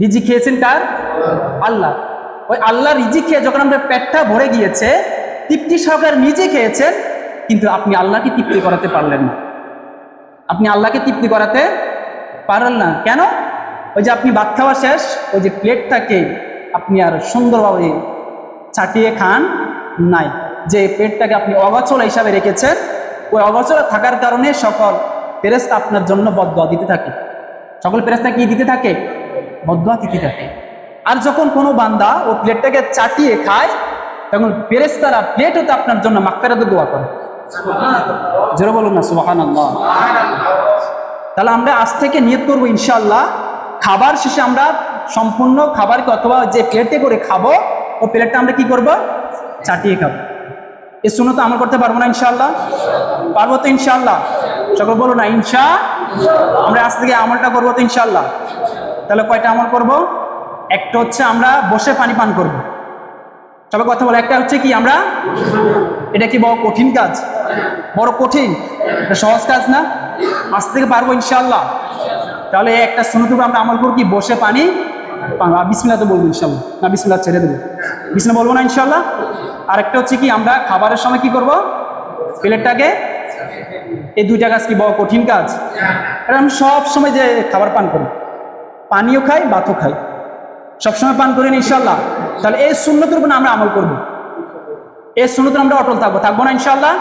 রিজি খেয়েছেন কার? আল্লাহ। ওই আল্লাহ রিজি খেয়ে যখন আমরা পেটটা ভরে গিয়েছে, তৃপ্তি সহকারে নিজে খেয়েছেন, কিন্তু আপনি আল্লাহকে তৃপ্তি করাতে পারলেন না। আপনি আল্লাহকে তৃপ্তি করাতে পারলেন না। কেন? ওই যে আপনি ভাত খাওয়া শেষ, ওই যে প্লেটটাকে আপনি আর সুন্দরভাবে চাটিয়ে খান নাই। যে পেটটাকে আপনি অগচলা হিসাবে রেখেছেন, ওই অগচলা থাকার কারণে সকল ফেরেস্তা আপনার জন্য বদয়া দিতে থাকে। সকল ফেরেস্তা কি দিতে থাকে? দিতে থাকে আর যখন কোনো বান্দা ও প্লেটটাকে চাটিয়ে খায়, তখন পেরেস্তারা প্লেট হতে আপনার জন্য মাক্কারাতে দোয়া করে। জোরে বলুন না সুবাহান তাহলে আমরা আজ থেকে নিয়ত করব ইনশাল্লাহ খাবার শেষে আমরা সম্পূর্ণ খাবারকে অথবা যে প্লেটে করে খাব, ও প্লেটটা আমরা কি করব? চাটিয়ে খাব। এ শুনো তো আমল করতে পারব না ইনশাল্লাহ পারব তো ইনশাল্লাহ সকল বলো না, ইনশা আমরা আজ থেকে আমলটা করব তো ইনশাল্লাহ তাহলে কয়টা আমল করব? একটা হচ্ছে আমরা বসে পানি পান করব। সবাই কথা বলো, একটা হচ্ছে কি আমরা এটা কি বড় কঠিন কাজ? বড় কঠিন। সহজ কাজ না? আজ থেকে পারব ইনশাল্লাহ তাহলে একটা সুনতুকে আমরা আমল করব কি? বসে পানি বিসমিল্লা তো বলব ইনশাল্লাহ না বিসমিল্লা ছেড়ে দেবো। বিসমিল্লা বলব না ইনশাল্লাহ আরেকটা হচ্ছে কি? আমরা খাবারের সময় কি করব? প্লেটটাকে এই দুইটা কাজ কি বড় কঠিন কাজ? এটা আমি সব সময় যে খাবার পান করি। পানিও খাই ভাতও খাই। সবসময় পান করি না ইনশাল্লাহ তাহলে এই শূন্যতের উপর আমরা আমল করব। এই শূন্যতের আমরা অটল থাকব। থাকব না ইনশাল্লাহ